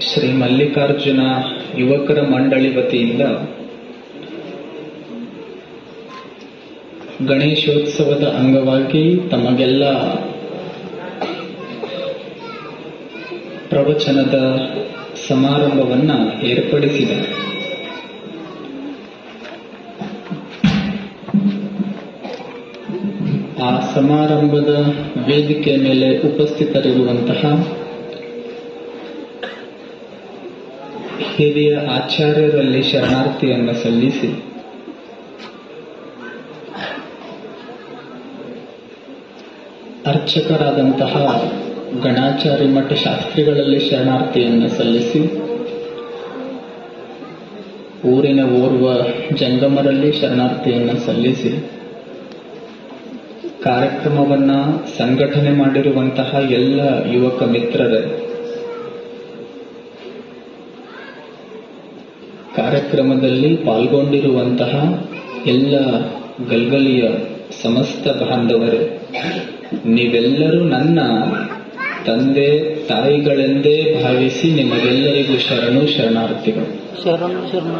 ಶ್ರೀ ಮಲ್ಲಿಕಾರ್ಜುನ ಯುವಕರ ಮಂಡಳಿ ವತಿಯಿಂದ ಗಣೇಶೋತ್ಸವದ ಅಂಗವಾಗಿ ತಮಗೆಲ್ಲ ಪ್ರವಚನದ ಸಮಾರಂಭವನ್ನ ಏರ್ಪಡಿಸಿದೆ. ಆ ಸಮಾರಂಭದ ವೇದಿಕೆ ಮೇಲೆ ಉಪಸ್ಥಿತರಿರುವಂತಹ ಹಿರಿಯ ಆಚಾರ್ಯರಲ್ಲಿ ಶರಣಾರ್ಥಿಯನ್ನು ಸಲ್ಲಿಸಿ. ಅರ್ಚಕರಾದಂತಹ ಗಣಾಚಾರಿ ಮಠ ಶಾಸ್ತ್ರಿಗಳಲ್ಲಿ ಶರಣಾರ್ಥಿಯನ್ನು ಸಲ್ಲಿಸಿ, ಊರಿನ ಓರ್ವ ಜಂಗಮರಲ್ಲಿ ಶರಣಾರ್ಥಿಯನ್ನು ಸಲ್ಲಿಸಿ, ಕಾರ್ಯಕ್ರಮವನ್ನ ಸಂಘಟನೆ ಮಾಡಿರುವಂತಹ ಎಲ್ಲ ಯುವಕ ಮಿತ್ರರೇ ಕಾರ್ಯಕ್ರಮದಲ್ಲಿ ಪಾಲ್ಗೊಂಡಿರುವಂತಹ ಎಲ್ಲ ಗಲ್ಗಲಿಯ ಸಮಸ್ತ ಬಾಂಧವರೇ ನೀವೆಲ್ಲರೂ ನನ್ನ ತಂದೆ ತಾಯಿಗಳೆಂದೇ ಭಾವಿಸಿ ನಿಮಗೆಲ್ಲರಿಗೂ ಶರಣು ಶರಣಾರ್ಥಿಗಳು. ಶರಣು ಶರಣ.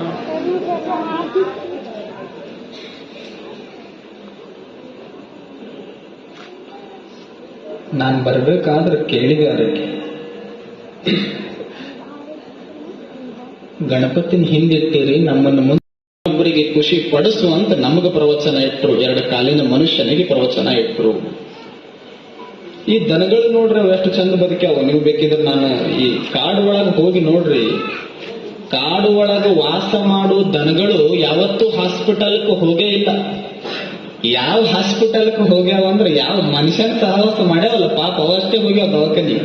ನಾನು ಬರ್ಬೇಕಾದ್ರೆ ಕೇಳಿಗಾರಕ್ಕೆ ಗಣಪತಿನ ಹಿಂದಿಟ್ಟಿರಿ, ನಮ್ಮನ್ನು ಮುಂದೊಬ್ಬರಿಗೆ ಖುಷಿ ಪಡಿಸು ಅಂತ ನಮಗೆ ಪ್ರವಚನ ಇಟ್ಟರು ಎರಡು ಕಾಲಿನ ಮನುಷ್ಯನಿಗೆ ಪ್ರವಚನ ಇಟ್ಟರು ಈ ದನಗಳು ನೋಡ್ರಿ ಅವು ಎಷ್ಟು ಚಂದ ಬದುಕ್ಯಾವ. ನೀವು ಬೇಕಿದ್ರೆ ನಾನು ಈ ಕಾಡು ಒಳಗೆ ಹೋಗಿ ನೋಡ್ರಿ. ಕಾಡು ಒಳಗೆ ವಾಸ ಮಾಡೋ ದನಗಳು ಯಾವತ್ತೂ ಹಾಸ್ಪಿಟಲ್ಗೆ ಹೋಗೇ ಇಲ್ಲ. ಯಾವ ಹಾಸ್ಪಿಟಲ್ಗೆ ಹೋಗ್ಯಾವ ಅಂದ್ರೆ ಯಾವ ಮನುಷ್ಯನ ಸಹವಾಸ ಮಾಡ್ಯಾವಲ್ಲ. ಪಾಪ ಅವಷ್ಟೇ ಹೋಗ್ಯಾವ ದವಾಖಾನಿ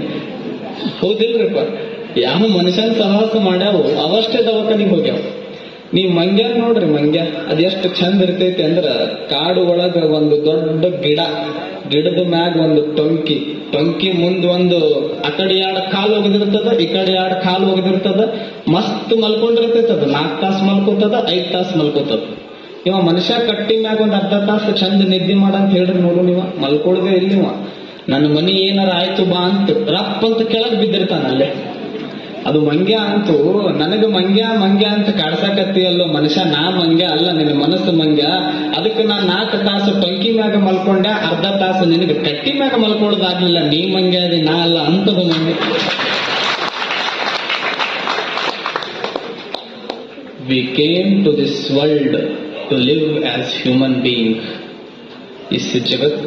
ಹೌದಿಲ್ರಿಪ್ಪ? ಯಾವ ಮನುಷ್ಯನ ಸಹವಾಸ ಮಾಡ್ಯಾವು, ಅವಷ್ಟೇ ದವಾಖಾನಿಗೆ ಹೋಗ್ಯಾವ. ನೀವು ಮಂಗ್ಯ ನೋಡ್ರಿ, ಮಂಗ್ಯ, ಅದ್ ಎಷ್ಟು ಚಂದ ಇರ್ತೈತಿ ಅಂದ್ರ ಕಾಡು ಒಳಗ ಒಂದು ದೊಡ್ಡ ಗಿಡ, ಗಿಡದ ಮ್ಯಾಗ ಒಂದು ಟೊಂಕಿ ಟೊಂಕಿ ಮುಂದ್ ಒಂದು ಆ ಕಡೆ ಎರಡು ಕಾಲು ಒಗದಿರ್ತದ, ಈ ಕಡೆ ಎರಡು ಕಾಲು ಒಗದಿರ್ತದ, ಮಸ್ತ್ ಮಲ್ಕೊಂಡಿರ್ತೈತದ ನಾಲ್ಕು ತಾಸು ಮಲ್ಕೋತದ, ಐದ್ ತಾಸು ಮಲ್ಕೋತದ. ಇವ ಮನುಷ್ಯ ಕಟ್ಟಿ ಮ್ಯಾಗ ಒಂದ್ ಅರ್ಧ ತಾಸು ಚಂದ ನಿದ್ದೆ ಮಾಡ ಅಂತ ಹೇಳ್ರಿ ನೋಡು ನೀವ, ಮಲ್ಕೊಳ್ದೆ ಇಲ್ಲಿವ ನನ್ನ ಮನಿ ಏನಾರ ಆಯ್ತು ಬಾ ಅಂತ, ರಪ್ ಅಂತ ಕೆಳಗ್ ಬಿದ್ದಿರ್ತಾನ ಅಲ್ಲೇ ಅದು ಮಂಗ್ಯ ಅಂತೂ, ನನಗೆ ಮಂಗ್ಯ ಮಂಗ್ಯ ಅಂತ ಕಾಡ್ಸಾಕತ್ತಿಯಲ್ಲೋ ಮನುಷ್ಯ, ನಾ ಮಂಗ್ಯ ಅಲ್ಲ, ನಿನ್ನ ಮನಸ್ಸು ಮಂಗ್ಯ. ಅದಕ್ಕೆ ನಾ ನಾಲ್ಕು ತಾಸು ಟಂಕಿ ಮ್ಯಾಗ ಮಲ್ಕೊಂಡೆ, ಅರ್ಧ ತಾಸು ನಿನಗೆ ಕಟ್ಟಿ ಮ್ಯಾಗ ಮಲ್ಕೊಳ್ಳೋದಾಗ್ಲಿಲ್ಲ ನೀ ಮಂಗ್ಯ ಅದಿ, ನಾ ಅಲ್ಲ ಅಂತದ ಮಂಗ್ಯ. We came to this world to live as human being is ಜಗತ್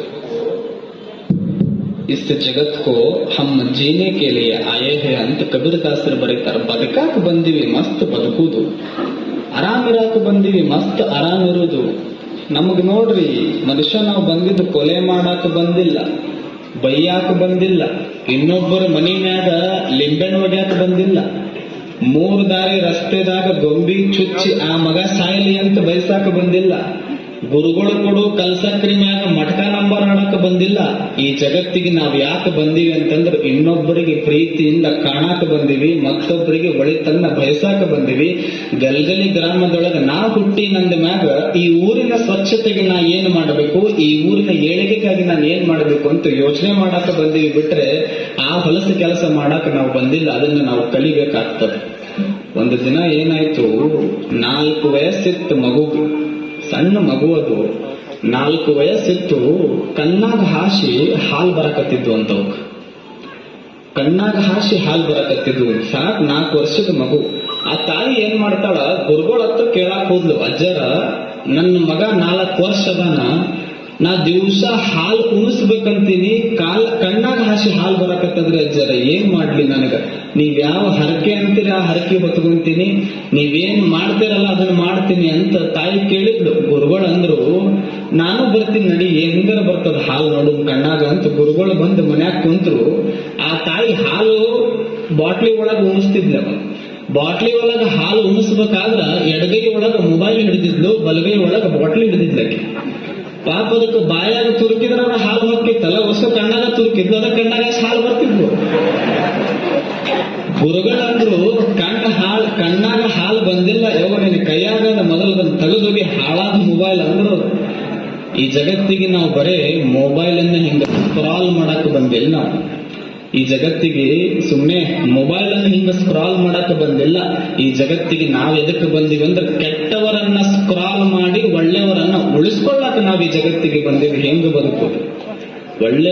ಇಸ್ ಜಗತ್ಕೋ ಹಮ್ ಜೀನೆ ಕೇಳಿ ಆಯೇ ಹೇ ಅಂತ ಕಬೀರದಾಸರು ಬರೀತಾರೆ. ಬದುಕಾಕ ಬಂದಿವಿ ಮಸ್ತ್ ಬದುಕುದು. ಆರಾಮ್ ಬಂದಿವಿ ಮಸ್ತ್ ಆರಾಮ್ ಇರುದು ನಮಗ್ ನೋಡ್ರಿ, ಮನುಷ್ಯ ನಾವು ಬಂದಿದ್ದು ಕೊಲೆ ಮಾಡಾಕ ಬಂದಿಲ್ಲ, ಬೈಯಾಕ ಬಂದಿಲ್ಲ, ಇನ್ನೊಬ್ಬರ ಮನಿ ಮ್ಯಾಗ ಲಿಂಬೆನ್ ಹೊಡ್ಯಾಕ ಬಂದಿಲ್ಲ. ಮೂರು ದಾರಿ ರಸ್ತೆದಾಗ ಗೊಂಬಿ ಚುಚ್ಚಿ ಆ ಮಗ ಸಾಯಲಿ ಅಂತ ಬಯಸಾಕ ಬಂದಿಲ್ಲ. ಗುರುಗಳು ಕೊಡು ಕಲ್ಸಕ್ರಿ ಮ್ಯಾಗ ಮಟಕ ನಂಬರ್ ಆಡಕ ಬಂದಿಲ್ಲ. ಈ ಜಗತ್ತಿಗೆ ನಾವ್ ಯಾಕೆ ಬಂದೀವಿ ಅಂತಂದ್ರೆ ಇನ್ನೊಬ್ಬರಿಗೆ ಪ್ರೀತಿಯಿಂದ ಕಾಣಾಕ ಬಂದಿವಿ, ಮತ್ತೊಬ್ಬರಿಗೆ ಒಳಿತನ್ನ ಬಯಸಾಕ ಬಂದಿವಿ. ಗಲ್ಗಲಿ ಗ್ರಾಮದೊಳಗ ನಾ ಹುಟ್ಟಿ ನಂದ ಮ್ಯಾಗ ಈ ಊರಿನ ಸ್ವಚ್ಛತೆಗೆ ನಾ ಏನ್ ಮಾಡಬೇಕು, ಈ ಊರಿನ ಏಳಿಗೆಗಾಗಿ ನಾನು ಏನ್ ಮಾಡಬೇಕು ಅಂತ ಯೋಚನೆ ಮಾಡಾಕ ಬಂದೀವಿ ಬಿಟ್ರೆ ಆ ಹೊಲಸ ಕೆಲಸ ಮಾಡಾಕ ನಾವು ಬಂದಿಲ್ಲ, ಅದನ್ನ ನಾವು ಕಲಿಬೇಕಾಗ್ತದೆ. ಒಂದು ದಿನ ಏನಾಯ್ತು, ನಾಲ್ಕು ವಯಸ್ಸಿತ್ತು ಮಗುಗೆ. ಸಣ್ಣ ಮಗುವದು ನಾಲ್ಕು ವಯಸ್ಸಿತ್ತು. ಕಣ್ಣಾಗ ಹಾಸಿ ಹಾಲ್ ಬರಕತ್ತಿದ್ದು ಅಂತವಕ್ ಕಣ್ಣಾಗ ಹಾಸಿ ಹಾಲ್ ಬರಕತ್ತಿದ್ದು ಸಾಕ್ ನಾಲ್ಕು ವರ್ಷದ ಮಗು. ಆ ತಾಯಿ ಏನ್ ಮಾಡ್ತಾಳ? ಗುರುಗಳ ಹತ್ರ ಕೇಳಾಕ್ ಹೋದ್ಲು, ಅಜ್ಜರ, ನನ್ನ ಮಗ ನಾಲ್ಕು ವರ್ಷ ಅದಾನ. ನಾ ದಿವಸ ಹಾಲ್ ಉಣಿಸ್ಬೇಕಂತೀನಿ ಕಾಲ್, ಕಣ್ಣಾಗ ಹಾಸಿ ಹಾಲ್ ಬರಕತ್ತದ್ರಿ ಅಜ್ಜರ. ಏನ್ ಮಾಡ್ಲಿ ನನಗ? ನೀವ್ ಯಾವ ಹರಕೆ ಅಂತೀರ? ಆ ಹರಕೆ ಹೊತ್ಕೊಂತೀನಿ. ನೀವೇನ್ ಮಾಡ್ತೀರಲ್ಲ, ಅದನ್ನ ಮಾಡ್ತೀನಿ ಅಂತ ತಾಯಿ ಕೇಳಿದ್ಲು. ಗುರುಗಳು ಅಂದ್ರು, ನಾನು ಬರ್ತೀನಿ ನಡಿ, ಹೆಂಗರ ಬರ್ತದ ಹಾಲು ನೋಡು ಕಣ್ಣಾಗ ಅಂತ ಗುರುಗಳು ಬಂದು ಮನ್ಯಾಗ ಕುಂತ್ರು. ಆ ತಾಯಿ ಹಾಲು ಬಾಟ್ಲಿ ಒಳಗ ಉಣಿಸ್ತಿದ್ಲ. ಬಾಟ್ಲಿ ಒಳಗ ಹಾಲು ಉಣಿಸ್ಬೇಕಾದ್ರ ಎಡಗೈ ಒಳಗ ಮೊಬೈಲ್ ಹಿಡಿದಿದ್ಲು, ಬಲಗೈ ಒಳಗ ಬಾಟ್ಲಿ ಹಿಡಿದಿದ್ಲಕ್ಕೆ ಪಾಪ ಅದಕ್ಕೆ ಬಾಯಾಗ ತುರುಕಿದ್ರ ಅವ್ರ ಹಾಲು ಹಾಕಿತ್ತಲ್ಲ ಹೊಸ ಕಣ್ಣಾಗ ತುರುಕಿದ್ಲು. ಅದ ಕಣ್ಣಾಗ ಹಾಲು ಗುರುಗಳಂದ್ರು ಕಣ್ಣ ಹಾಲ್ ಕಣ್ಣಾಗ ಹಾಲು ಬಂದಿಲ್ಲ. ಯಾವ ನಿನ್ನ ಕೈಯಾಗ ಮೊದಲು ಅದನ್ನ ತೆಗೆದೋಗಿ ಹಾಳಾದ ಮೊಬೈಲ್ ಅಂದ್ರು. ಈ ಜಗತ್ತಿಗೆ ನಾವು ಬರೇ ಮೊಬೈಲ್ ಅನ್ನ ಹಿಂಗ ಸ್ಕ್ರಾಲ್ ಮಾಡಕ್ ಬಂದಿಲ್ಲ ನಾವು. ಈ ಜಗತ್ತಿಗೆ ಸುಮ್ಮನೆ ಮೊಬೈಲ್ ಅನ್ನ ಹಿಂಗ ಸ್ಕ್ರಾಲ್ ಮಾಡಕ್ ಬಂದಿಲ್ಲ. ಈ ಜಗತ್ತಿಗೆ ನಾವ್ ಎದಕ್ಕೆ ಬಂದಿವಿ ಅಂದ್ರೆ ಕೆಟ್ಟವರನ್ನ ಸ್ಕ್ರಾಲ್ ಮಾಡಿ ಒಳ್ಳೆಯವರನ್ನ ಉಳಿಸ್ಕೊಳ್ಳಾಕ ನಾವ್ ಈ ಜಗತ್ತಿಗೆ ಬಂದಿವಿ. ಹೆಂಗ ಬದುಕು ಒಳ್ಳೆ